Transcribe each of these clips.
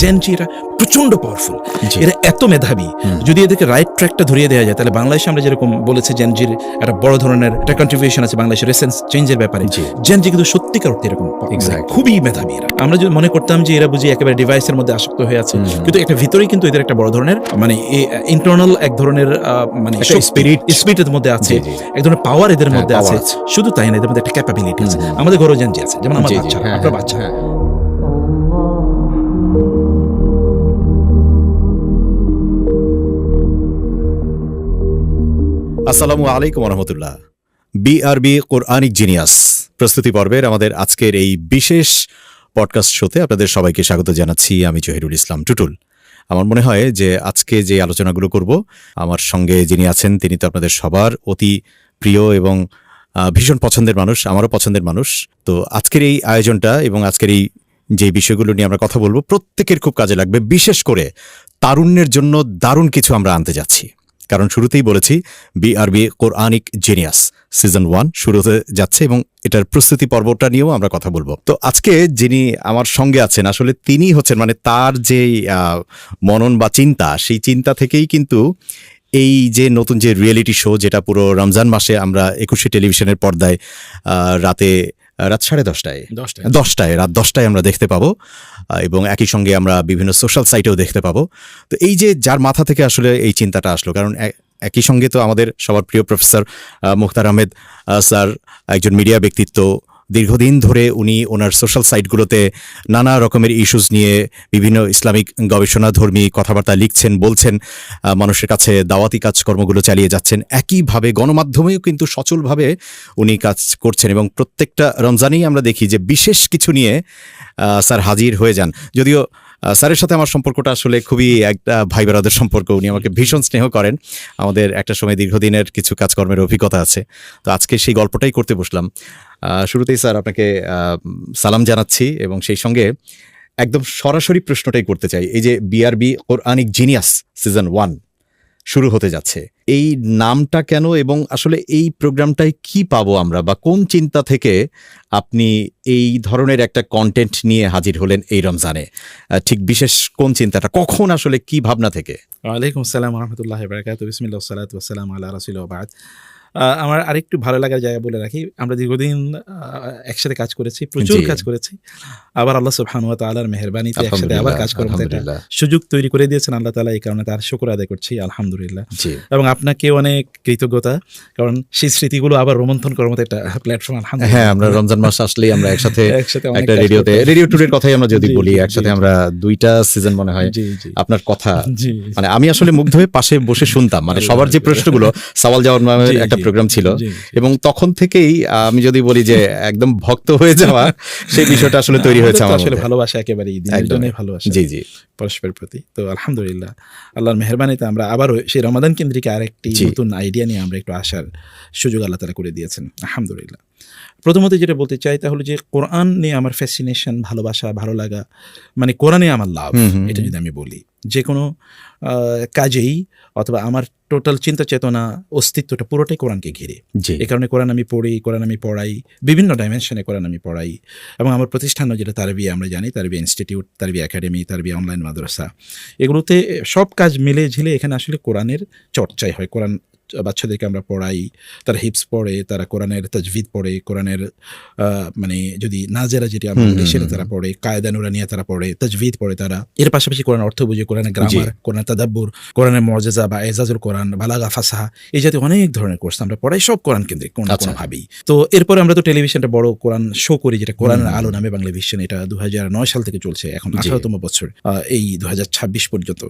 Gen Z এরা প্রচণ্ড powerful এরা এত মেধাবী। যদি এদেরকে রাইট ট্র্যাকটা ধরিয়ে দেওয়া যায় তাহলে বাংলাদেশে আমরা যেরকম বলেছি জেনজির একটা বড় ধরনের একটা কন্ট্রিবিউশন আছে বাংলাদেশের রেসেন্স চেঞ্জের ব্যাপারে। জেনজি কিন্তু সত্যিকার অর্থে এরকম মানে খুবই মেধাবী এরা। আমরা যদি মনে করতাম যে এরা বুঝি একেবারে ডিভাইসের মধ্যে আসক্ত হয়ে আছে কিন্তু একটা ভিতরেই কিন্তু এদের একটা বড় ধরনের মানে ইন্টারনাল এক ধরনের মানে spirit- স্পিরিটের মধ্যে আছে। এক ধরনের পাওয়ার এদের হ্যাঁ, মধ্যে আছে। শুধু তাই না এদের মধ্যে একটা ক্যাপাবিলিটি আছে। আমাদের ঘরেও জেনজি আছে যেমন আমার বাচ্চা হ্যাঁ, আপনার হ্যাঁ, বাচ্চা। আসসালামু আলাইকুম রহমতুল্লাহ বিআরবি কোরআনিক জিনিয়াস প্রস্তুতি পর্বের আমাদের আজকের এই বিশেষ পডকাস্ট শোতে আপনাদের সবাইকে স্বাগত জানাচ্ছি, আমি জহিরুল ইসলাম টুটুল। আমার মনে হয় যে আজকে যে আলোচনাগুলো করব, আমার সঙ্গে যিনি আছেন, তিনি তো আপনাদের সবার অতি প্রিয় এবং ভীষণ পছন্দের মানুষ, আমারও পছন্দের মানুষ। তো আজকের এই আয়োজনটা এবং আজকের এই যে বিষয়গুলো নিয়ে আমরা কথা বলব, প্রত্যেকের খুব কাজে লাগবে। বিশেষ করে তারুণ্যের জন্য দারুণ কিছু আমরা আনতে যাচ্ছি। কারণ শুরুতেই বলেছি BRB Quranic genius. Season one শুরু হতে যাচ্ছে এবং এটার প্রস্তুতি পর্বটা নিয়েও আমরা কথা বলব। তো আজকে যিনি আমার সঙ্গে আছেন, আসলে তিনি হচ্ছেন মানে তার যে মনন বা চিন্তা, সেই চিন্তা থেকেই কিন্তু এই যে নতুন যে রিয়েলিটি শো, যেটা পুরো রমজান মাসে আমরা একুশে টেলিভিশনের পর্দায় রাতে রাত সাড়ে দশটায়। দশটায়। দশটায় রাত দশটায় আমরা দেখতে পাবো এবং একই সঙ্গে আমরা বিভিন্ন সোশ্যাল সাইটেও দেখতে পাবো। তো এই যে যার মাথা থেকে আসলে এই চিন্তাটা আসলো কারণ একই সঙ্গে তো আমাদের সবার প্রিয় প্রফেসর মুখতার আহমেদ স্যার একজন মিডিয়া ব্যক্তিত্ব দীর্ঘদিন ধরে উনি ওনার সোশ্যাল সাইটগুলোতে নানা রকমের ইস্যুস নিয়ে বিভিন্ন ইসলামিক গবেষণাধর্মী কথাবার্তা লিখছেন, বলছেন মানুষের কাছে দাওয়াতি কাজকর্মগুলো চালিয়ে যাচ্ছেন। একইভাবে গণমাধ্যমেও কিন্তু সচলভাবে উনি কাজ করছেন এবং প্রত্যেকটা রমজানেই আমরা দেখি যে বিশেষ কিছু নিয়ে স্যার হাজির হয়ে যান। যদিও স্যারের সাথে আমার সম্পর্কটা আসলে খুবই একটা ভাই বেড়াদের সম্পর্ক, উনি আমাকে ভীষণ স্নেহ করেন। আমাদের একটা সময় দীর্ঘদিনের কিছু কাজকর্মের অভিজ্ঞতা আছে। তো আজকে সেই গল্পটাই করতে বসলাম। শুরুতেই স্যার আপনাকে সালাম জানাচ্ছি এবং সেই সঙ্গে একদম সরাসরি প্রশ্নটাই করতে চাই। এই যে BRB Quranic genius season one শুরু হতে যাচ্ছে, এই নামটা কেন এবং আসলে এই প্রোগ্রামটায় কি পাবো আমরা বা কোন চিন্তা থেকে আপনি এই ধরনের একটা কন্টেন্ট নিয়ে হাজির হলেন এই রমজানে? ঠিক বিশেষ কোন চিন্তাটা? কখন আসলে কি ভাবনা থেকে? ওয়ালাইকুম আসসালাম রহমতুল্লাহ বারাকাত বিসমিল্লাহ সালাত আল্লাহ রাসুল আমার আরেকটু ভালো লাগার জায়গা বলে রাখি। আমরা দীর্ঘদিন একসাথে কাজ করেছি প্রচুর কাজ করেছি। আবার আল্লাহ সুবহান ওয়া তাআলার মেহেরবানিতে একসাথে আবার কাজ করার মতো একটা সুযোগ তৈরি করে দিয়েছেন আল্লাহ তাআলা এই কারণে তার শুকর আদায় করছি আলহামদুলিল্লাহ। এবং আপনাকে অনেক কৃতজ্ঞতা কারণ সেই স্মৃতিগুলো আবার রোমন্থন করার মতো একটা প্ল্যাটফর্ম আলহামদুলিল্লাহ। হ্যাঁ আমরা রমজান মাস আসলেই আমরা একসাথে একটা রেডিওতে রেডিও টুডের কথাই আমরা যদি বলি একসাথে আমরা দুইটা সিজন মনে হয় আপনার কথা। মানে আমি আসলে মুগ্ধ হয়ে পাশে বসে শুনতাম মানে সবার যে প্রশ্নগুলো সওয়াল জওয়াব নামের একটা প্রোগ্রাম ছিল। এবং তখন থেকেই আমি যদি বলি যে একদম ভক্ত হয়ে যাওয়া সেই বিষয়টা আসলে তৈরি হয়েছে আমার আসলে ভালোবাসা একেবারেই একদমই। ভালোবাসা। জি জি। পরস্পরের প্রতি। তো আলহামদুলিল্লাহ আল্লাহর মেহরবানিতে আমরা আবারও সেই রমাদান কেন্দ্রিক আরেকটি নতুন আইডিয়া নিয়ে আমরা একটু আসার সুযোগ আল্লাহ তালা করে দিয়েছেন। আলহামদুলিল্লাহ। প্রথমত যেটা বলতে চাই তা হলো যে কোরআন নিয়ে আমার ফ্যাসিনেশন ভালোবাসা ভালো লাগা মানে কোরআনে আমার লাভ এটা যদি আমি বলি। যে কোনো কাজেই অথবা আমার টোটাল চিন্তা চেতনা অস্তিত্বটা পুরোটাই কোরআনকে ঘিরে। যে এ কারণে কোরআন আমি পড়ি কোরআন আমি পড়াই বিভিন্ন ডাইমেনশনে কোরআন আমি পড়াই। এবং আমার প্রতিষ্ঠানও যেটা তারবিয়া আমরা জানি Tarbiya institute Tarbiya academy Tarbiya online মাদ্রাসা। এগুলোতে সব কাজ মিলে ঝিলে এখানে আসলে কোরআনের চর্চাই হয় কোরআন বাচ্চাদেরকে আমরা পড়াই তারা হিপস পড়ে তারা কোরআনের তাজভিদ পড়ে কোরআনের মানে যদি নাজেরা যেটি আমরা বলি সেটা তারা পড়ে কায়দা নুরানিয়া তারা পড়ে তাজভিদ পড়ে তারা। এর পাশাপাশি কোরআন অর্থ বুঝে কোরআনের গ্রামার কোরআন তাদাব্বুর কোরআনের মর্যাদা বা এজাজুল কোরআন বালাগা ফাসাহা এই জাতীয় অনেক ধরনের কোর্স আমরা পড়াই সব কোরআন কেন্দ্রিক কোনো না আচ্ছা। কোনো ভাবেই তো এরপরে আমরা তো টেলিভিশনটা বড় কোরআন শো করি যেটা কোরআনের আলো নামে বাংলা ভিশন এটা দু হাজার নয় সাল থেকে চলছে এখন। আঠারোতম বছর আহ, এই দু হাজার ছাব্বিশ পর্যন্ত।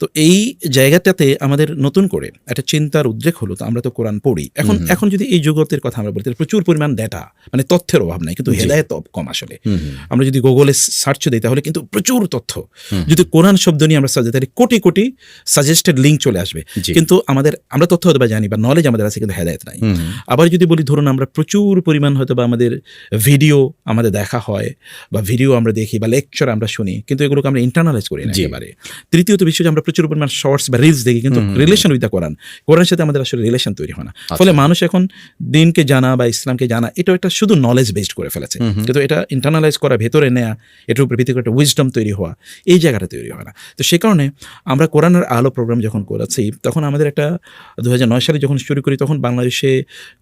তো এই জায়গাটাতে আমাদের নতুন করে একটা চিন্তার উদ্রেক হলো তো আমরা তো কোরআন পড়ি। এখন এখন যদি এই জগতের কথা আমরা বলি তাহলে প্রচুর পরিমাণ ডেটা মানে তথ্যের অভাব নাই কিন্তু। হেদায়ত কম আসলে। আমরা যদি গুগলে সার্চ দিই তাহলে কিন্তু প্রচুর তথ্য। যদি কোরআন শব্দ নিয়ে আমরা সার্চ তাহলে কোটি কোটি সাজেস্টেড লিঙ্ক চলে আসবে। কিন্তু আমাদের আমরা তথ্য হয়তো বা জানি বা নলেজ আমাদের আছে কিন্তু হেদায়ত নাই। আবার যদি বলি ধরুন আমরা প্রচুর পরিমাণ হয়তো বা আমাদের ভিডিও আমাদের দেখা হয় বা ভিডিও আমরা দেখি বা লেকচার আমরা শুনি কিন্তু এগুলোকে আমরা ইন্টারনালাইজ করি না। একেবারে। তৃতীয়ত বিষয় যে আমরা প্রচুর পরিমাণ শর্টস বা রিলস দেখি কিন্তু রিলেশন উইথ দ্য কোরআন কোরআনের সাথে আমাদের আসলে রিলেশন তৈরি হয় না। ফলে মানুষ এখন দিনকে জানা বা ইসলামকে জানা এটা একটা শুধু নলেজ বেসড করে ফেলেছে। কিন্তু এটা ইন্টারনালাইজ করা ভেতরে নেয়া এটার উপর ভিত্তি করে একটা উইজডম তৈরি হওয়া এই জায়গাটা তৈরি হয় না। তো সে কারণে আমরা কোরআনের আলো প্রোগ্রাম যখন করেছি তখন আমাদের একটা দু হাজার নয় সালে যখন শুরু করি তখন বাংলাদেশে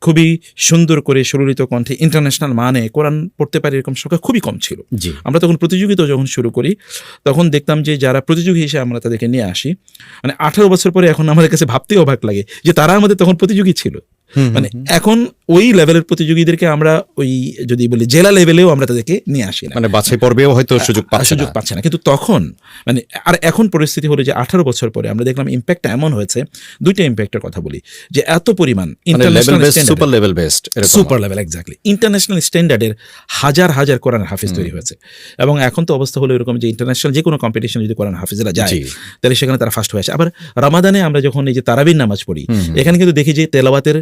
খুবই সুন্দর করে সুললিত কণ্ঠে ইন্টারন্যাশনাল মানে কোরআন পড়তে পারে এরকম সংখ্যা খুবই কম ছিল। আমরা তখন প্রতিযোগিতা যখন শুরু করি তখন দেখতাম যে যারা প্রতিযোগী হিসেবে আমরা তাদেরকে নিয়ে আসি। মানে আঠারো বছর পরে এখন আমাদের কাছে ভাবতেই অবাক লাগে যে তারা আমাদের তখন প্রতিযোগী ছিল। মানে এখন ওই লেভেলের প্রতিযোগীদেরকে আমরা ওই যদি বলি জেলা লেভেলেও আমরা তাদেরকে নিয়ে আসি না। মানে বাছাই পর্বেও হয়তো সুযোগ পাচ্ছে সুযোগ না। পাচ্ছে না। কিন্তু তখন মানে আর এখন পরিস্থিতি হলো যে আঠারো বছর পরে আমরা দেখলাম ইম্প্যাক্টটা এমন হয়েছে দুইটা ইম্প্যাক্টের কথা বলি যে এত পরিমাণ super level best super level exactly international স্ট্যান্ডার্ডের হাজার হাজার কোরআন হাফিজ তৈরি হয়েছে। এবং এখন তো অবস্থা হলো এরকম যে ইন্টারন্যাশনাল যে কোনো কম্পিটিশন যদি কোরআন হাফিজরা যায় তাহলে সেখানে তারা ফার্স্ট হয়ে আসে। আবার রামাদানে আমরা যখন এই যে তারাবির নামাজ পড়ি এখানে কিন্তু দেখি যে তেলাওয়াতের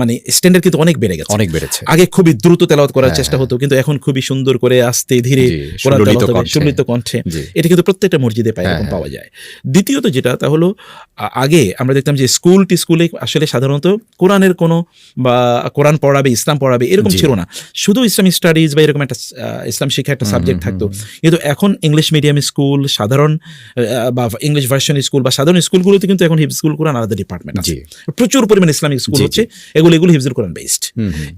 মানে স্ট্যান্ডার্ড কিন্তু অনেক বেড়ে গেছে। অনেক বেড়েছে। আগে খুবই দ্রুত তেলাওয়াত করার চেষ্টা হতো কিন্তু এখন খুবই সুন্দর করে আস্তে ধীরে সুললিত কণ্ঠে। এটা কিন্তু প্রত্যেকটা মসজিদে পায় এরকম পাওয়া যায়। দ্বিতীয়ত যেটা তা হলো আগে আমরা দেখতাম যে স্কুল টি স্কুলে আসলে সাধারণত কোরআনের কোনো বা কোরআন পড়াবে ইসলাম পড়াবে এরকম ছিল না। শুধু ইসলামিক স্টাডিজ বা এরকম একটা ইসলাম শিক্ষা একটা সাবজেক্ট থাকতো। কিন্তু এখন ইংলিশ মিডিয়াম স্কুল সাধারণ বা ইংলিশ ভার্সন স্কুল বা সাধারণ স্কুলগুলোতে কিন্তু এখন স্কুল কোরআন আলাদা ডিপার্টমেন্ট আছে। প্রচুর পরিমাণে ইসলামিক স্কুল হচ্ছে। এগুলো এগুলো হিফজুল কোরআন বেসড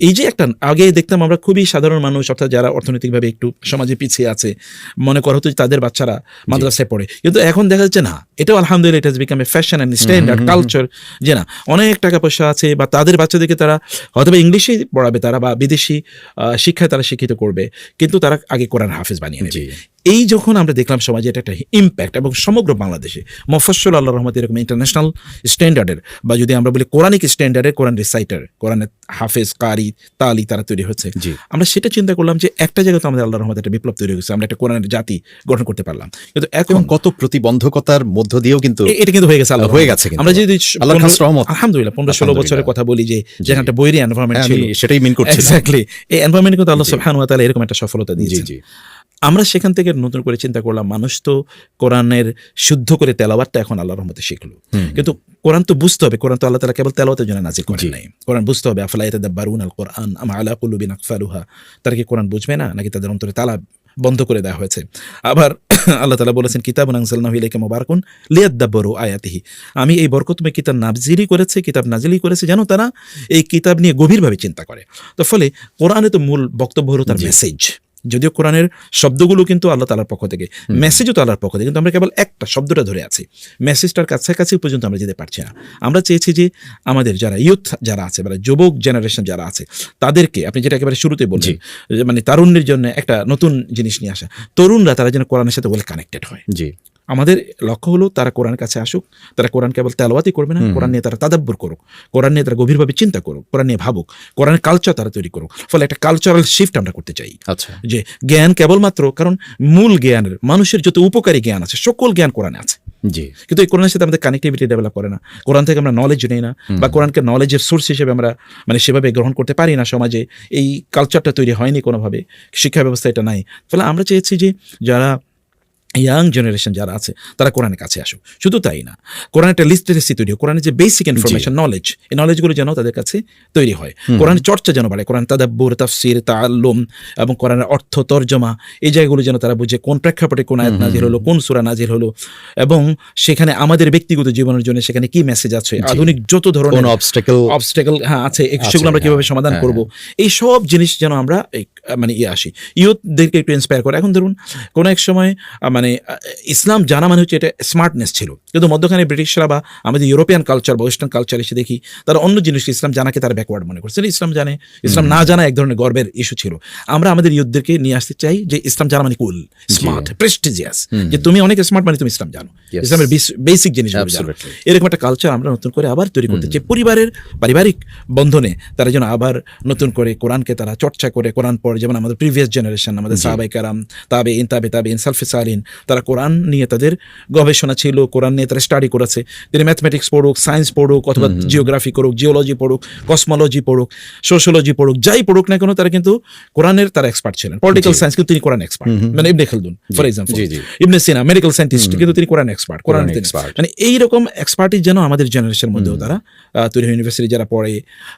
এই যে একটা আগে দেখতাম আমরা খুবই সাধারণ মানুষ অর্থাৎ যারা অর্থনৈতিকভাবে একটু সমাজে পিছিয়ে আছে মনে করা হতো তাদের বাচ্চারা মাদ্রাসায় পড়ে। কিন্তু এখন দেখা যাচ্ছে না এটাও আলহামদুলিল্লাহ it has become a fashion and standard culture যে না অনেক টাকা পয়সা আছে বা তাদের বাচ্চাদেরকে তারা হয়তো বা ইংলিশেই পড়াবে তারা বা বিদেশি আহ, শিক্ষায় তারা শিক্ষিত করবে কিন্তু তারা আগে কোরআন হাফিজ বানিয়ে নেবে। এই যখন আমরা দেখলাম সমাজে এটা একটা ইম্প্যাক্ট এবং সমগ্র বাংলাদেশে মফস্বল আল্লাহ রহমত এরকম ইন্টারন্যাশনাল স্ট্যান্ডার্ডের বা যদি আমরা বলি কোরআনিক স্ট্যান্ডার্ডের কোরআন রিসাইটার কোরআনের হাফেজ কারি তালি তারা তৈরি হচ্ছে। আমরা সেটা চিন্তা করলাম যে একটা জায়গায় তো আমাদের আল্লাহ রহমত একটা বিপ্লব তৈরি হয়েছে আমরা একটা কোরআনের জাতি গঠন করতে পারলাম। কিন্তু এখন কত প্রতিবন্ধকতার মধ্য দিয়েও কিন্তু এটা কিন্তু হয়ে গেছে আল্লাহ হয়ে গেছে আমরা যদি আলহামদুলিল্লাহ পনেরো ষোলো বছরের কথা বলি যে যেখানে একটা বৈরী এনভারনমেন্ট হ্যাঁ, আমি সেটাই মিন করছিলাম। এক্স্যাক্টলি এই এনভারনমেন্ট কিন্তু আল্লাহ সুবহানাহু ওয়া তাআলা এরকম একটা সফলতা জি দিয়েছে জি। আমরা সেখান থেকে নতুন করে চিন্তা করলাম মানুষ তো কোরআনের শুদ্ধ করে তেলাওয়াতটা এখন আল্লাহর রহমতে শিখলো। কিন্তু কোরআন তো বুঝতে হবে কোরআন তো আল্লাহ তালা কেবল তেলাওয়াতের জন্য নাজিল করেন জি। নাই। কোরআন বুঝতে হবে আফলা ইয়াতাদাব্বারুন আল কোরআন আম আলা কুলুবিন আকফালুহা তারা কি কোরআন বুঝবে না নাকি তাদের অন্তরে তালা বন্ধ করে দেওয়া হয়েছে? আবার আল্লাহ তালা বলেছেন কিতাব আনসালনাহু ইলাইকা মুবারাকুন লিয়াদাব্বারু আয়াতিহি। আমি এই বরকতময় কিতাব নাজিলি করেছে কিতাব নাজিলি করেছে যেন তারা এই কিতাব নিয়ে গভীরভাবে চিন্তা করে। তো ফলে কোরআনে তো মূল বক্তব্য হলো তার মেসেজ যদিও কোরআনের শব্দগুলো কিন্তু আল্লাহ তালার পক্ষ থেকে মেসেজও তো আল্লাহর পক্ষ থেকে কিন্তু আমরা কেবল একটা শব্দটা ধরে আছি। মেসেজটার কাছাকাছি পর্যন্ত আমরা যেতে পারছি না। আমরা চেয়েছি যে আমাদের যারা ইয়ুথ যারা আছে মানে যুবক জেনারেশন যারা আছে তাদেরকে আপনি যেটা একেবারে শুরুতে বলছি মানে তারুণ্যের জন্য একটা নতুন জিনিস নিয়ে আসা। তরুণরা তারা যেন কোরআনের সাথে ওয়েল কানেক্টেড হয়। জি। আমাদের লক্ষ্য হলো তারা কোরআনের কাছে আসুক তারা কোরআন কেবল তেলাওয়াতই করবে না কোরআন নিয়ে তারা তাদাব্বর করুক কোরআন নিয়ে তারা গভীরভাবে চিন্তা করুক কোরআন নিয়ে ভাবুক কোরআনের কালচার তারা তৈরি করুক। ফলে একটা কালচারাল শিফট আমরা করতে চাই। আচ্ছা। যে জ্ঞান কেবলমাত্র কারণ মূল জ্ঞানের মানুষের যত উপকারী জ্ঞান আছে সকল জ্ঞান কোরআনে আছে। জি। কিন্তু এই কোরআনের সাথে আমাদের কানেক্টিভিটি ডেভেলপ করে না। কোরআন থেকে আমরা নলেজ নেই না বা কোরআনকে নলেজের সোর্স হিসেবে আমরা মানে সেভাবে গ্রহণ করতে পারি না সমাজে এই কালচারটা তৈরি হয়নি কোনোভাবে শিক্ষা ব্যবস্থা এটা নাই। ফলে আমরা চেয়েছি যে যারা ইয়াং জেনারেশন যারা আছে তারা কোরআনের কাছে আসুক। শুধু তাই না কোরআন একটা লিস্টেরেসি তৈরি হোক কোরআনের যে বেসিক ইনফরমেশন নলেজ এই নলেজগুলো যেন তাদের কাছে তৈরি হয়। কোরআনের চর্চা যেন বাড়ে কোরআন তাদাব্বুর তাফসির তাআল্লুম এবং কোরআনের অর্থ তর্জমা এই জায়গাগুলো যেন তারা বুঝে কোন প্রেক্ষাপটে কোন আয়াত নাজির হলো কোন সূরা নাজির হলো এবং সেখানে আমাদের ব্যক্তিগত জীবনের জন্য সেখানে কি মেসেজ আছে আধুনিক যত ধরনের অবস্টাকেল অবস্টেকল হ্যাঁ আছে সেগুলো আমরা কীভাবে সমাধান করব এই সব জিনিস যেন আমরা মানে ইয়ে আসি। ইউথদেরকে একটু ইন্সপায়ার করে। এখন ধরুন কোনো এক সময় আহ, মানে ইসলাম জানা মানে হচ্ছে এটা স্মার্টনেস ছিল। কিন্তু মধ্যখানে ব্রিটিশরা বা আমাদের ইউরোপিয়ান কালচার বা ওয়েস্টার্ন কালচার এসে দেখি তারা অন্য জিনিস ইসলাম জানাকে তারা ব্যাকওয়ার্ড মনে করছে। ইসলাম জানে ইসলাম না জানা এক ধরনের গর্বের ইস্যু ছিল। আমরা আমাদের ইউথদেরকে নিয়ে আসতে চাই যে ইসলাম জানা মানে কুল স্মার্ট প্রেস্টিজিয়াস যে তুমি অনেক স্মার্ট মানে তুমি ইসলাম জানো। ইসলামের বেসিক জিনিস এরকম একটা কালচার আমরা নতুন করে আবার তৈরি করতে চাই। পরিবারের পারিবারিক বন্ধনে তারা যেন আবার নতুন করে কোরআনকে তারা চর্চা করে কোরআন পড়ে যেমন আমাদের প্রিভিয়াস জেনারেশন আমাদের সাহাবাই কারাম তাবে ইন তাবে তাবে ইন সালফে সালিন তারা কোরআন নিয়ে তাদের গবেষণা ছিল কোরআন নিয়ে তারা স্টাডি করেছে। তিনি ম্যাথমেটিক্স পড়ুক সায়েন্স পড়ুক অথবা জিওগ্রাফি করুক জিওলজি পড়ুক কসমোলজি পড়ুক সোশ্যোলজি পড়ুক যাই পড়ুক না কেন তারা কিন্তু কোরআনের তারা এক্সপার্ট ছিলেন। পলিটিক্যাল সায়েন্স কিন্তু তিনি কোরআন এক্সপার্ট মানে Ibn Khaldun for example. Ibn Sina medical scientist কিন্তু তিনি কোরআন এক্সপার্ট কোরআন expert। মানে এইরকম এক্সপার্টিস যেন আমাদের জেনারেশনের মধ্যেও তারা তৈরি ইউনিভার্সিটি যারা পড়ে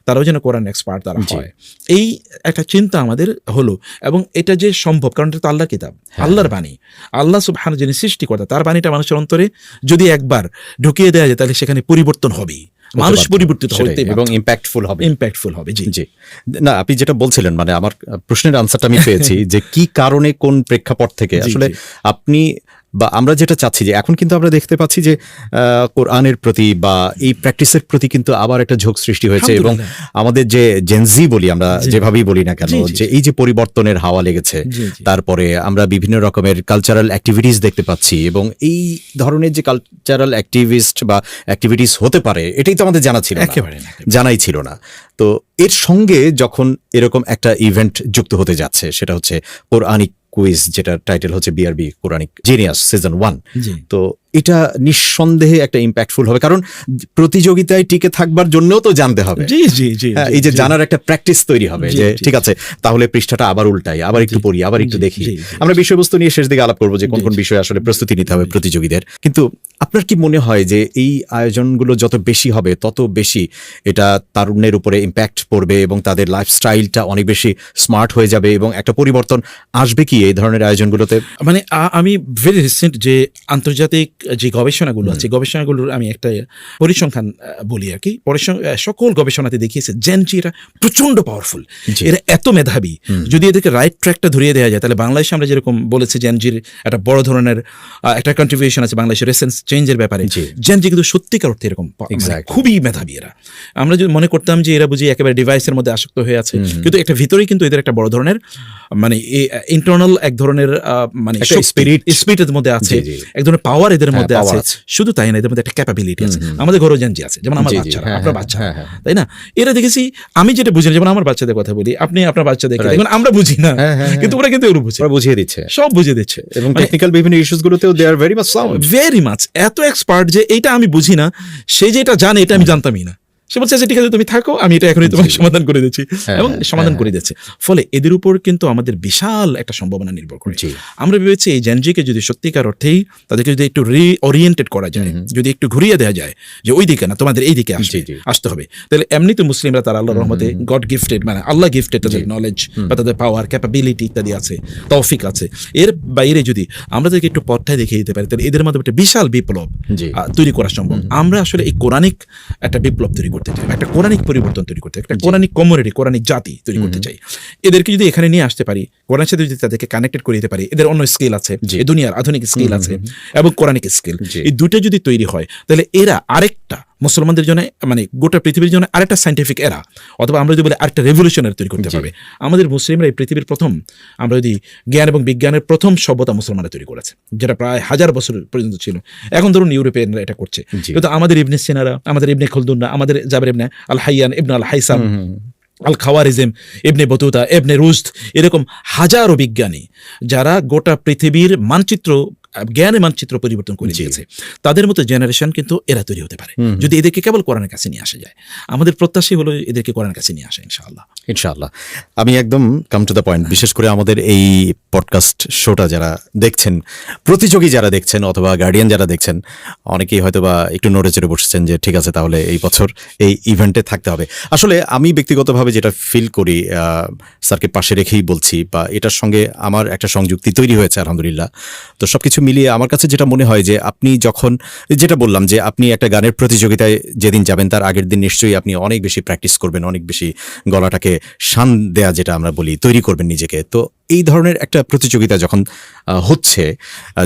তারাও যেন কোরআন এক্সপার্ট তারা হয়। এই একটা চিন্তা আমাদের হলো এবং এটা যে সম্ভব কারণ এটা তো আল্লাহর কিতাব হ্যাঁ। আল্লাহর বাণী। আল্লাহ সুবহান যিনি সৃষ্টিকর্তা তার বাণীটা মানুষের অন্তরে যদি একবার ঢুকিয়ে দেওয়া যায় তাহলে সেখানে পরিবর্তন হবেই। মানুষ পরিবর্তিত সেটাই, এবং ইম্প্যাক্টফুল হবে। ইম্প্যাক্টফুল হবে জি। জি। না আপনি যেটা বলছিলেন মানে আমার প্রশ্নের আনসারটা আমি পেয়েছি যে কি কারণে কোন প্রেক্ষাপট থেকে? আসলে আপনি বা আমরা যেটা চাচ্ছি যে এখন কিন্তু আমরা দেখতে পাচ্ছি যে আহ, কোরআনের প্রতি বা এই প্র্যাকটিসের প্রতি কিন্তু আবার একটা ঝোঁক সৃষ্টি হয়েছে এবং আমাদের যে জেনজি বলি আমরা যেভাবেই বলি না কেন যে এই যে পরিবর্তনের হাওয়া লেগেছে। তারপরে আমরা বিভিন্ন রকমের কালচারাল অ্যাক্টিভিটিস দেখতে পাচ্ছি এবং এই ধরনের যে কালচারাল অ্যাক্টিভিস্ট বা অ্যাক্টিভিটিস হতে পারে এটাই তো আমাদের জানা ছিল একেবারে। জানাই ছিল না। তো এর সঙ্গে যখন এরকম একটা ইভেন্ট যুক্ত হতে যাচ্ছে সেটা হচ্ছে কোরআনিক কুইজ যেটা টাইটেল হচ্ছে BRB Quranic genius season one তো এটা নিঃসন্দেহে একটা ইম্প্যাক্টফুল হবে। কারণ প্রতিযোগিতায় টিকে থাকবার জন্যও তো জানতে হবে। জি জি জি হ্যাঁ, এই যে জানার একটা প্র্যাকটিস তৈরি হবে যে ঠিক আছে তাহলে পৃষ্ঠাটা আবার উল্টাই আবার একটু পড়ি আবার একটু দেখি। আমরা বিষয়বস্তু নিয়ে শেষ দিকে আলাপ করব যে কোন কোন। বিষয়ে আসলে প্রস্তুতি নিতে হবে প্রতিযোগীদের। কিন্তু আপনার কি মনে হয় যে এই আয়োজনগুলো যত বেশি হবে তত বেশি এটা তারুণ্যের উপরে ইম্প্যাক্ট পড়বে এবং তাদের লাইফস্টাইলটা অনেক বেশি স্মার্ট হয়ে যাবে এবং একটা পরিবর্তন আসবে কি এই ধরনের আয়োজনগুলোতে? মানে আমি ভেরি রিসেন্ট যে আন্তর্জাতিক যে গবেষণাগুলো আছে গবেষণাগুলোর আমি একটা পরিসংখ্যান বলি আর কি। সকল গবেষণাতে দেখিয়েছে জেনজি এরা প্রচণ্ড পাওয়ারফুল এরা এত মেধাবী। যদি এদেরকে রাইট ট্র্যাকটা ধরিয়ে দেওয়া যায় তাহলে বাংলাদেশে আমরা যেরকম বলেছি জেনজির একটা বড় ধরনের একটা কন্ট্রিবিউশন আছে বাংলাদেশের রেসেন্স চেঞ্জের ব্যাপারে জি। জেনজি কিন্তু সত্যিকার অর্থে এরকম মানে. খুবই মেধাবী এরা। আমরা যদি মনে করতাম যে এরা বুঝি একেবারে ডিভাইসের মধ্যে আসক্ত হয়ে আছে কিন্তু একটা ভিতরেই কিন্তু এদের একটা বড় ধরনের মানে ইন্টারনাল এক ধরনের মানে spirit। স্পিরিটের মধ্যে আছে। এক ধরনের পাওয়ার এদের মধ্যে আছে আছে। শুধু তাই না এদের মধ্যে একটা ক্যাপাবিলিটি আছে। আমাদের ঘরেও জেনজি আছে যেমন আমার বাচ্চারা হ্যাঁ, আপনার হ্যাঁ, বাচ্চা হ্যাঁ, হ্যাঁ। তাই না? এরা দেখেছি আমি যেটা বুঝি যেমন আমার বাচ্চাদের কথা বলি আপনি আপনার বাচ্চাদের Right. দেখুন আমরা বুঝি না হ্যাঁ, হ্যাঁ, কিন্তু ওরা কিন্তু এগুলো বুঝে। বুঝিয়ে দিচ্ছে। সব বুঝে দিচ্ছে। এবং মানে টেকনিক্যাল বিভিন্ন ইস্যুস গুলোতেও they are very much sound very much এত এক্সপার্ট যে এটা আমি বুঝি না সে যেটা জানে এটা আমি জানতামই না। সে বলছে আচ্ছা ঠিক আছে তুমি থাকো আমি এটা এখনই তোমাকে সমাধান করে দিচ্ছি। হ্যাঁ, এবং হ্যাঁ, সমাধান হ্যাঁ, করে দিচ্ছে ফলে এদের উপর কিন্তু আমাদের বিশাল একটা সম্ভাবনা নির্ভর করে। জি। আমরা ভেবেছি এই জেনজিকে যদি সত্যিকার অর্থেই তাদেরকে যদি একটু রি ওরিয়েন্টেড করা যায় যদি একটু ঘুরিয়ে দেওয়া যায় যে ওই দিকে না তোমাদের এই দিকে আসবে জি। আসতে হবে। তাহলে এমনি তো মুসলিমরা তারা আল্লাহ রহমতে গড গিফটেড মানে আল্লাহ গিফটেড তাদের নলেজ বা তাদের পাওয়ার ক্যাপাবিলিটি ইত্যাদি আছে তৌফিক আছে। এর বাইরে যদি আমরা তাদেরকে একটু পথটাই দেখিয়ে দিতে পারি তাহলে এদের মধ্যে একটা বিশাল বিপ্লব তৈরি করা সম্ভব। আমরা আসলে এই কোরআনিক একটা বিপ্লব তৈরি করতে চাই একটা কোরআনিক পরিবর্তন তৈরি করতে একটা কোরআনিক কমিউনিটি কোরআনিক জাতি তৈরি করতে চাই। এদেরকে যদি এখানে নিয়ে আসতে পারি কোরআন সাথে যদি তাদেরকে কানেক্টেড করে দিতে পারি এদের অন্য স্কিল আছে। দুনিয়ার আধুনিক স্কিল আছে এবং কোরআনিক স্কিল। এই দুটো যদি তৈরি হয় তাহলে এরা আরেকটা মুসলমানদের জন্য মানে গোটা পৃথিবীর জন্য আরেকটা সাইন্টিফিক এরা অথবা আমরা যদি বলি আরেকটা রেভলিউশনারি তৈরি করতে। পারবে। আমাদের মুসলিমরা এই পৃথিবীর প্রথম আমরা যদি জ্ঞান এবং বিজ্ঞানের প্রথম সভ্যতা মুসলমানরা তৈরি করেছে যেটা প্রায় হাজার বছর পর্যন্ত ছিল। এখন ধরুন ইউরোপিয়ানরা এটা করছে। কিন্তু আমাদের ইবনে সিনারা আমাদের ইবনে খলদুনরা আমাদের Jabir ibn al Hayyan ibn al Haytham al Khwarizm Ibn Battuta Ibn Rustah এরকম হাজারো বিজ্ঞানী যারা গোটা পৃথিবীর মানচিত্র জ্ঞানের মানচিত্র পরিবর্তন করে দিয়েছে। তাদের মতো জেনারেশন কিন্তু এরা তৈরি হতে পারে। যদি এদেরকে কেবল কোরআনের কাছে নিয়ে আসা যায়। আমাদের প্রত্যাশী হলো এদেরকে কোরআনের কাছে নিয়ে আসা ইনশাআল্লাহ। ইনশাআল্লাহ। আমি একদম কাম টু দ্য পয়েন্ট বিশেষ করে আমাদের এই পডকাস্ট শোটা যারা দেখছেন প্রতিযোগী যারা দেখছেন অথবা গার্ডিয়ান যারা দেখছেন অনেকেই হয়তো বা একটু নড়ে চড়ে বসেছেন যে ঠিক আছে তাহলে এই বছর এই ইভেন্টে থাকতে হবে। আসলে আমি ব্যক্তিগতভাবে যেটা ফিল করি স্যারকে পাশে রেখেই বলছি বা এটার সঙ্গে আমার একটা সংযুক্তি তৈরি হয়েছে আলহামদুলিল্লাহ। তো সবকিছু মিলিয়ে আমার কাছে যেটা মনে হয় যে আপনি যখন, যেটা বললাম যে আপনি একটা গানের প্রতিযোগিতায় যেদিন যাবেন তার আগের দিন নিশ্চয়ই আপনি অনেক বেশি প্র্যাকটিস করবেন, অনেক বেশি গলাটাকে শান দেয়া যেটা আমরা বলি, তৈরি করবেন নিজেকে। তো এই ধরনের একটা প্রতিযোগিতা যখন হচ্ছে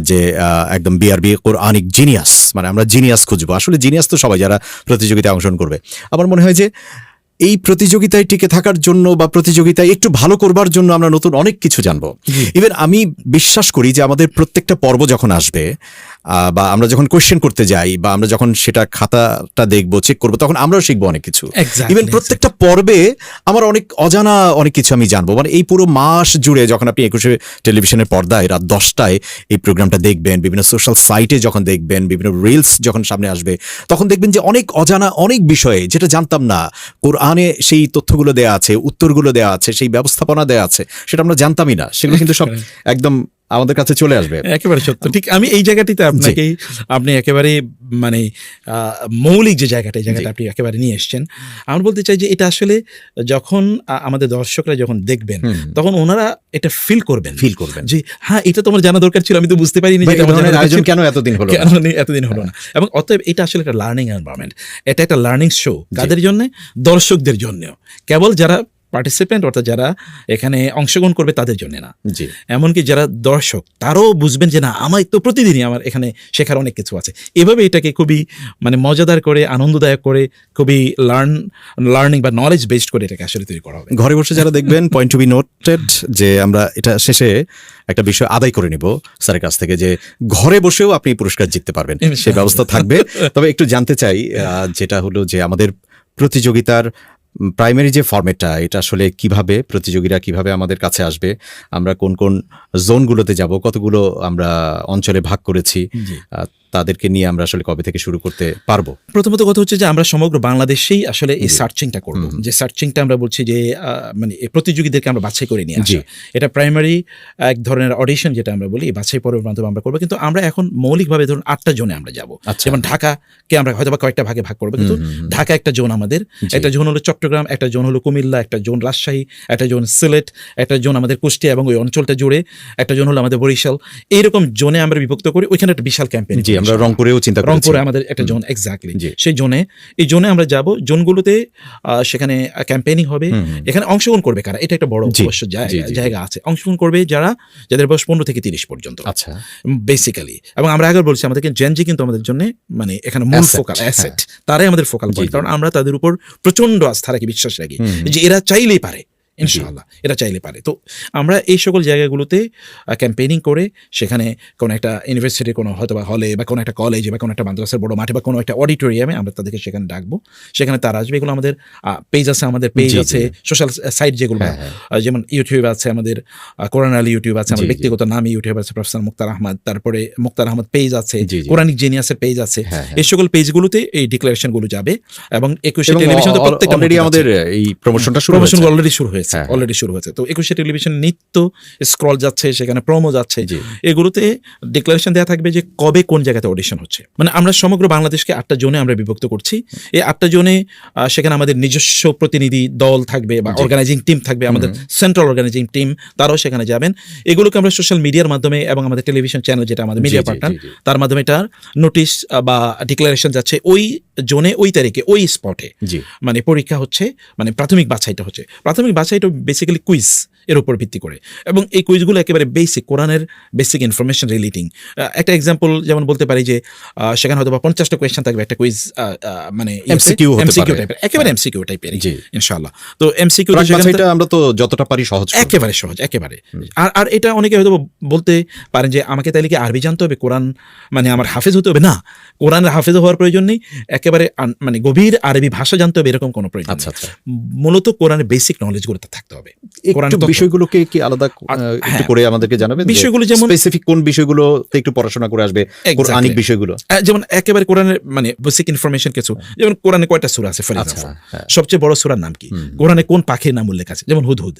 যে একদম বিআরবি কোরআনিক জিনিয়াস মানে আমরা জিনিয়াস খুঁজবো। আসলে জিনিয়াস তো সবাই যারা প্রতিযোগিতায় অংশগ্রহণ করবে। আমার মনে হয় যে এই প্রতিযোগিতায় টিকে থাকার জন্য বা প্রতিযোগিতায় একটু ভালো করবার জন্য আমরা নতুন অনেক কিছু জানব। ইভেন আমি বিশ্বাস করি যে আমাদের প্রত্যেকটা পর্ব যখন আসবে বা আমরা যখন কোয়েশ্চেন করতে যাই বা আমরা যখন সেটা খাতাটা দেখব চেক করব তখন আমরাও শিখব অনেক কিছু। ইভেন প্রত্যেকটা পর্বে আমার অনেক অজানা অনেক কিছু আমি জানব। মানে এই পুরো মাস জুড়ে যখন আপনি একুশে টেলিভিশনের পর্দায় রাত দশটায় এই প্রোগ্রামটা দেখবেন বিভিন্ন সোশ্যাল সাইটে যখন দেখবেন বিভিন্ন রিলস যখন সামনে আসবে তখন দেখবেন যে অনেক অজানা অনেক বিষয়ে যেটা জানতাম না কোরআনে সেই তথ্যগুলো দেয়া আছে উত্তরগুলো দেয়া আছে সেই ব্যবস্থাপনা দেয়া আছে সেটা আমরা জানতামই না। সেগুলো কিন্তু সব একদম আমাদের কাছে চলে আসবে। একেবারে সত্য। ঠিক আমি এই জায়গাটিতে আপনাকে আপনি একেবারে মানে মৌলিক যে জায়গাটা এই জায়গাটা আপনি একেবারে নিয়ে এসছেন আমি বলতে চাই যে এটা আসলে যখন আমাদের দর্শকরা যখন দেখবেন তখন ওনারা এটা ফিল করবেন। ফিল করবেন। যে হ্যাঁ এটা তোমার জানা দরকার ছিল আমি তো বুঝতে পারিনি আমার আয়োজন কেন এতদিন হলো? কেন এতদিন হলো না? এবং অতএব এটা আসলে একটা লার্নিং এনভায়রনমেন্ট এটা একটা লার্নিং শো কাদের জন্য? দর্শকদের জন্য কেবল যারা পার্টিসিপেন্ট অর্থাৎ যারা এখানে অংশগ্রহণ করবে তাদের জন্য না। জি। এমনকি যারা দর্শক তারাও বুঝবেন যে না আমার তো প্রতিদিনই আমার এখানে শেখার অনেক কিছু আছে। এভাবে এটাকে খুবই মানে মজাদার করে আনন্দদায়ক করে খুবই লার্ন লার্নিং বা নলেজ বেসড করে এটাকে আসলে তৈরি করা হবে। ঘরে বসে যারা দেখবেন পয়েন্ট টু বি নোটেড যে আমরা এটা শেষে একটা বিষয় আদায় করে নিব স্যারের কাছ থেকে যে ঘরে বসেও আপনি পুরস্কার জিততে পারবেন। সেই ব্যবস্থা থাকবে। তবে একটু জানতে চাই যেটা হলো যে আমাদের প্রতিযোগিতার প্রাইমারি যে ফর্মেটটা এটা আসলে কীভাবে প্রতিযোগীরা কীভাবে আমাদের কাছে আসবে আমরা কোন কোন জোনগুলোতে যাব কতগুলো আমরা অঞ্চলে ভাগ করেছি তাদেরকে নিয়ে আমরা আসলে কবে থেকে শুরু করতে পারব? প্রথমত কথা হচ্ছে যে আমরা সমগ্র বাংলাদেশেই আসলে এই সার্চিংটা করব। যে সার্চিংটা আমরা বলছি যে মানে এই প্রতিযোগীদেরকে আমরা বাছাই করে নিয়ে। আসা। এটা প্রাইমারি এক ধরনের অডিশন যেটা আমরা বলি বাছাই পর্বের মাধ্যমে আমরা করব। কিন্তু আমরা এখন মৌলিকভাবে ধরুন আটটা জোনে আমরা যাব। আচ্ছা। যেমন ঢাকাকে আমরা হয়তো বা কয়েকটা ভাগে ভাগ করব। কিন্তু। ঢাকা একটা জোন আমাদের একটা জোন হলো চট্টগ্রাম একটা জোন হলো কুমিল্লা একটা জোন রাজশাহী একটা জোন সিলেট একটা জোন আমাদের কুষ্টিয়া এবং ওই অঞ্চলটা জুড়ে একটা জোন হলো আমাদের বরিশাল। এইরকম জোনে আমরা বিভক্ত করি ওইখানে একটা বিশাল ক্যাম্পেইন আমরা রংপুরেও চিন্তা করেছি। রংপুরে আমাদের একটা জোন এক্স্যাক্টলি সেই জোনে এই জোনে আমরা যাব জোনগুলোতে আহ, সেখানে ক্যাম্পেইনিং হবে। এখানে অংশগ্রহণ করবে কারা? এটা একটা বড় অবশ্য জায়গা আছে। অংশগ্রহণ করবে যারা যাদের বয়স পনেরো থেকে তিরিশ পর্যন্ত। আচ্ছা। বেসিক্যালি এবং আমরা আগে বলছি আমাদেরকে জেনজি কিন্তু আমাদের জন্য মানে এখানে মূল ফোকাল। অ্যাসেট তারাই আমাদের ফোকাল পয়েন্ট কারণ আমরা তাদের উপর প্রচণ্ড আস্থা রাখি বিশ্বাস রাখি। যে এরা চাইলেই পারে। ইনশাআল্লাহ এরা চাইলে পারে তো আমরা এই সকল জায়গাগুলোতে ক্যাম্পেইনিং করে সেখানে কোনো একটা ইউনিভার্সিটির কোনো হয়তো বা হলে বা কোনো একটা কলেজে বা কোনো একটা মাদ্রাসার বড় মাঠে বা কোনো একটা অডিটোরিয়ামে আমরা তাদেরকে সেখানে ডাকবো সেখানে তারা আসবে এগুলো আমাদের পেজ আছে আমাদের পেজ। আছে সোশ্যাল সাইট যেগুলো হ্যাঁ, হ্যাঁ। যেমন ইউটিউব আছে আমাদের কোরআন আলী ইউটিউব আছে আমার। ব্যক্তিগত নাম ইউটিউব আছে প্রফেসর মুক্তার আহমদ তারপরে মুক্তার আহমদ পেজ আছে। কোরআনিক জেনিয়াসের পেজ আছে হ্যাঁ। এই সকল পেজগুলোতে এই ডিক্লারেশনগুলো যাবে এবং একুশে টেলিভিশন প্রত্যেকটা অলরেডি আমাদের এই প্রমোশনটা শুরু প্রমোশন অলরেডি শুরু হয়েছে হ্যাঁ। অলরেডি শুরু হয়েছে। তো একুশে টেলিভিশন নিত্য স্ক্রল যাচ্ছে সেখানে প্রোমো যাচ্ছে। এগুলোতে ডিক্লারেশন দেওয়া থাকবে যে কবে কোন জায়গাতে অডিশন হচ্ছে। মানে আমরা সমগ্র বাংলাদেশকে আটটা জোনে আমরা বিভক্ত করছি। এই আটটা জোনে সেখানে আমাদের নিজস্ব প্রতিনিধি দল থাকবে বা অর্গানাইজিং টিম থাকবে আমাদের সেন্ট্রাল অর্গানাইজিং টিম তারাও সেখানে যাবেন। এগুলোকে আমরা সোশ্যাল মিডিয়ার মাধ্যমে এবং আমাদের টেলিভিশন চ্যানেল যেটা আমাদের মিডিয়া পার্টনার। তার মাধ্যমে এটা নোটিশ বা ডিক্লারেশন যাচ্ছে ওই জোনে ওই তারিখে ওই স্পটে মানে পরীক্ষা হচ্ছে মানে প্রাথমিক বাছাইটা হচ্ছে। প্রাথমিক বাছাইটা বেসিক্যালি কুইজ এর উপর ভিত্তি করে। এবং এই কুইজগুলো একেবারে বেসিক কোরআনের বেসিক ইনফরমেশন রিলেটিং একটা এক্সাম্পল যেমন বলতে পারি যে সেখানে হয়তো বা পঞ্চাশটা কোয়েশ্চেন থাকবে একটা কুইজ মানে হতে এমসিকিউ টাইপের একেবারে এমসিকিউ টাইপের জি। ইনশাআল্লাহ। তো এমসিকিউ বাছাইটা আমরা তো যতটা পারি সহজ একেবারে সহজ একেবারে। আর আর এটা অনেকে হয়তো বলতে পারেন যে আমাকে তাইলে কি আরবি জানতে হবে? কোরআন মানে আমার হাফেজ হতে হবে? না। কোরআনের হাফেজ হওয়ার প্রয়োজন নেই একেবারে মানে গভীর আরবি ভাষা জানতে হবে এরকম কোনো প্রয়োজন আচ্ছা আচ্ছা। মূলত কোরআনের বেসিক নলেজগুলো থাকতে হবে। একটু বিষয়গুলোকে কি আলাদা একটু হ্যাঁ। করে আমাদেরকে জানাবেন বিষয়গুলো যেমন- স্পেসিফিক কোন বিষয়গুলোতে একটু পড়াশোনা করে আসবে কোরআনিক বিষয়গুলো। যেমন একেবারে কোরআনের মানে বেসিক ইনফরমেশন কিছু। যেমন কোরআনে কয়টা সূরা আছে ফর আচ্ছা, হ্যাঁ। সবচেয়ে বড় সূরার নাম কি? কোরআনে কোন পাখির নাম উল্লেখ আছে? যেমন হুদহুদ।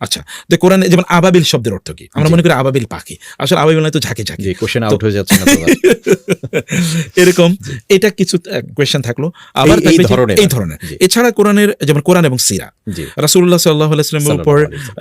আচ্ছা তো কোরআনে যেমন আবাবিল শব্দের অর্থ কি? আমরা মনে করি আবাবিল পাখি। আসলে আবাবিল মানে তো ঝাঁকে ঝাঁকে। কোশ্চেন আউট হয়ে যাচ্ছে না এরকম এটা কিছু কোয়েশ্চেন থাকল। আবার এই- ধরনের। এই ধরনের। এছাড়া কোরআনের যেমন কোরআন এবং সিরা। রাসূলুল্লাহ সাল্লাহ আলাইস্লামের উপর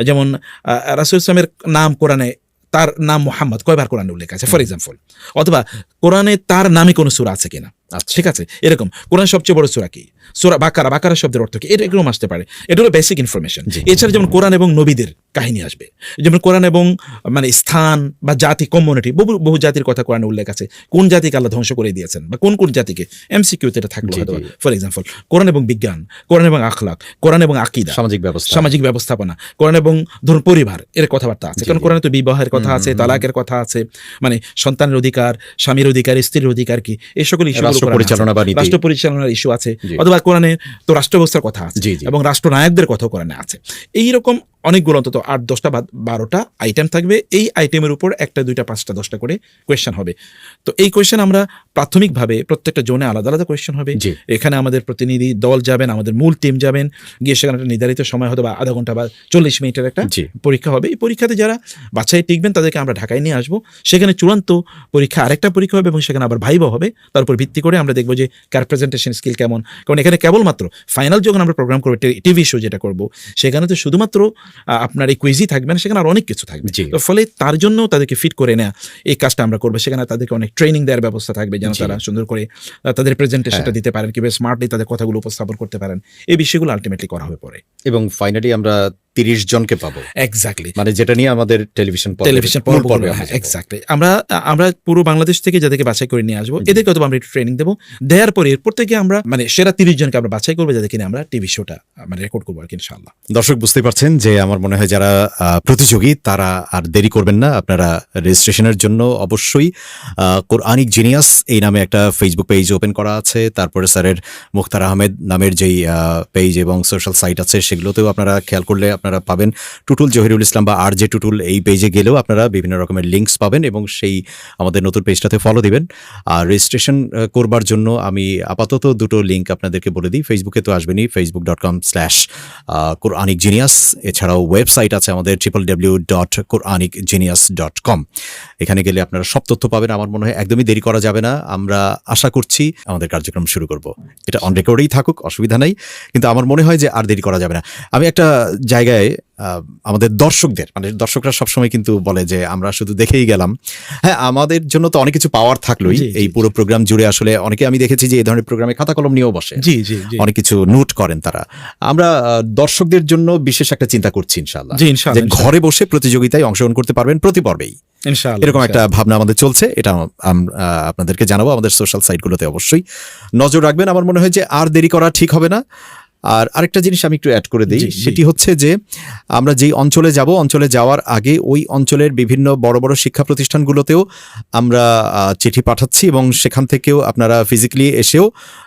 যেমন রাসুল রাসূল ইসলামের নাম কোরআনে তার নাম মোহাম্মদ কয়বার কোরআনে উল্লেখ আছে? ফর এক্সাম্পল অথবা কোরআনে তার নামে কোনো সুরা আছে কিনা? আচ্ছা ঠিক আছে এরকম। কোরআন সবচেয়ে বড় সুরা কি? সূরা বাকারা বাকারা শব্দের অর্থ কি? এটা এরকম আসতে পারে। এটা হলো বেসিক ইনফরমেশন এছাড়া যেমন কোরআন এবং নবীদের কাহিনী আসবে। যেমন কোরআন এবং মানে স্থান বা জাতি কমিউনিটি বহু বহু জাতির কথা কোরআনে উল্লেখ আছে। কোন জাতিকে আল্লাহ ধ্বংস করে দিয়েছেন বা কোন কোন জাতিকে? এমসিকিউতে এটা থাকল হয়তো ফর এক্সাম্পল কোরআন এবং বিজ্ঞান কোরআন এবং আখলাক কোরআন এবং আকিদা সামাজিক ব্যবস্থা। সামাজিক ব্যবস্থাপনা কোরআন এবং ধরুন পরিবার এর কথাবার্তা আছে। কারণ। কোরআনে তো বিবাহের কথা আছে তালাকের কথা আছে মানে সন্তানের অধিকার স্বামীর অধিকার স্ত্রীর অধিকার কি? এই সকল ইস্যু রাষ্ট্র পরিচালনা বা রাষ্ট্র পরিচালনার ইস্যু আছে। অথবা কোরআনে তো রাষ্ট্র ব্যবস্থার কথা আছে। এবং রাষ্ট্রনায়কদের কথা কোরআনে আছে এইরকম অনেকগুলো অন্তত আট দশটা বা বারোটা আইটেম থাকবে। এই আইটেমের উপর একটা দুইটা পাঁচটা দশটা করে কোয়েশ্চেন হবে। তো এই কোয়েশ্চেন আমরা প্রাথমিকভাবে প্রত্যেকটা জোনে আলাদা আলাদা কোয়েশ্চেন হবে। এখানে আমাদের প্রতিনিধি দল যাবেন আমাদের মূল টিম যাবেন। গিয়ে সেখানে একটা নির্ধারিত সময় হয়তো বা আধা ঘণ্টা বা চল্লিশ মিনিটের একটা পরীক্ষা হবে। এই পরীক্ষাতে যারা বাছাই টিকবেন তাদেরকে আমরা ঢাকায় নিয়ে আসব। সেখানে চূড়ান্ত পরীক্ষা আরেকটা পরীক্ষা হবে এবং সেখানে আবার ভাইবা হবে। তার উপর ভিত্তি করে আমরা দেখব যে কার প্রেজেন্টেশন স্কিল কেমন। কারণ এখানে কেবলমাত্র ফাইনাল যখন আমরা প্রোগ্রাম করব টিভি শো যেটা করব সেখানে তো শুধুমাত্র আপনার এই কুইজই থাকবে না সেখানে আর অনেক কিছু থাকবে। তো ফলে তার জন্য তাদেরকে ফিট করে নেওয়া এই কাজটা আমরা করব। সেখানে তাদেরকে অনেক ট্রেনিং দেওয়ার ব্যবস্থা থাকবে যেন তারা সুন্দর করে তাদের প্রেজেন্টেশনটা হ্যাঁ। দিতে পারেন কীভাবে স্মার্টলি তাদের কথাগুলো উপস্থাপন করতে পারেন। এই বিষয়গুলো আলটিমেটলি করা হবে পরে এবং ফাইনালি আমরা তিরিশ জনকে পাবো। এক্স্যাক্টলি মানে যেটা নিয়ে আমাদের টেলিভিশন টেলিভিশন এক্স্যাক্টলি আমরা আমরা পুরো বাংলাদেশ থেকে যাদেরকে বাছাই করে নিয়ে আসব এদেরকে হয়তো আমরা একটু ট্রেনিং দেবো। দেওয়ার পরে এরপর থেকে আমরা মানে সেরা তিরিশ জনকে আমরা বাছাই করব যাদেরকে নিয়ে আমরা টিভি শোটা মানে রেকর্ড করব আর কি ইনশাল্লাহ দর্শক বুঝতে পারছেন যে আমার মনে হয় যারা প্রতিযোগী তারা আর দেরি করবেন না। আপনারা রেজিস্ট্রেশনের জন্য অবশ্যই কোরআনিক জিনিয়াস এই নামে একটা ফেসবুক পেজ ওপেন করা আছে। তারপরে স্যারের মুখতার আহমেদ নামের যেই পেজ এবং সোশ্যাল সাইট আছে সেগুলোতেও আপনারা খেয়াল করলে আপনারা পাবেন টুটুল জহিরুল ইসলাম বা আর জে টুটুল এই পেজে গেলেও আপনারা বিভিন্ন রকমের লিঙ্কস পাবেন এবং সেই আমাদের নতুন পেজটাতে ফলো দিবেন। আর রেজিস্ট্রেশন করবার জন্য আমি আপাতত দুটো লিঙ্ক আপনাদেরকে বলে দিই। ফেসবুকে তো আসবেনই Facebook dot com slash Quranic genius এছাড়াও ওয়েবসাইট আছে আমাদের triple W dot Quranic genius dot com এখানে গেলে আপনারা সব তথ্য পাবেন। আমার মনে হয় একদমই দেরি করা যাবে না। আমরা আশা করছি আমাদের কার্যক্রম শুরু করব। এটা অন রেকর্ডেই থাকুক, অসুবিধা নাই। কিন্তু আমার মনে হয় যে আর দেরি করা যাবে না। আমি একটা জায়গায় আহ, আমাদের দর্শকদের মানে দর্শকরা সবসময় কিন্তু বলে যে আমরা শুধু দেখেই গেলাম। হ্যাঁ আমাদের জন্য তো অনেক কিছু পাওয়ার থাকলোই। এই পুরো প্রোগ্রাম জুড়ে আসলে অনেকে আমি দেখেছি যে এই ধরনের প্রোগ্রামে খাতা কলম নিয়েও বসে। জি জি অনেক কিছু নোট করেন তারা। আমরা দর্শকদের জন্য বিশেষ একটা চিন্তা করছি ইনশাল্লাহ যে ঘরে বসে প্রতিযোগিতায় অংশগ্রহণ করতে পারবেন প্রতি পর্বেই। এরকম একটা ভাবনা আমাদের চলছে। এটা আপনাদেরকে জানাব। আমাদের সোশ্যাল সাইটগুলোতে অবশ্যই নজর রাখবেন। আমার মনে হয় যে আর দেরি করা ঠিক হবে না। আর আরেকটা জিনিস আমি একটু অ্যাড করে দিই। সেটি হচ্ছে যে আমরা যেই অঞ্চলে যাব অঞ্চলে যাওয়ার আগে ওই অঞ্চলের বিভিন্ন বড় বড় শিক্ষা প্রতিষ্ঠানগুলোতেও আমরা চিঠি পাঠাচ্ছি এবং সেখান থেকেও আপনারা ফিজিক্যালি এসেও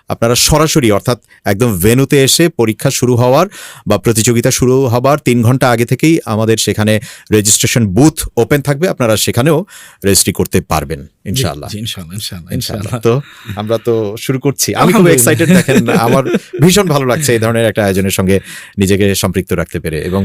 আপনারা সরাসরি অর্থাৎ একদম ভেনুতে এসে পরীক্ষা শুরু হওয়ার বা প্রতিযোগিতা শুরু হবার তিন ঘণ্টা আগে থেকেই আমাদের সেখানে রেজিস্ট্রেশন বুথ ওপেন থাকবে। আপনারা সেখানেও রেজিস্ট্রি করতে পারবেন ইনশাআল্লাহ। ইনশাআল্লাহ তো আমরা তো শুরু করছি। আমি খুব। এক্সাইটেড দেখেন আমার ভীষণ ভালো লাগছে এই ধরনের একটা আয়োজনের সঙ্গে নিজেকে সম্পৃক্ত রাখতে পেরে এবং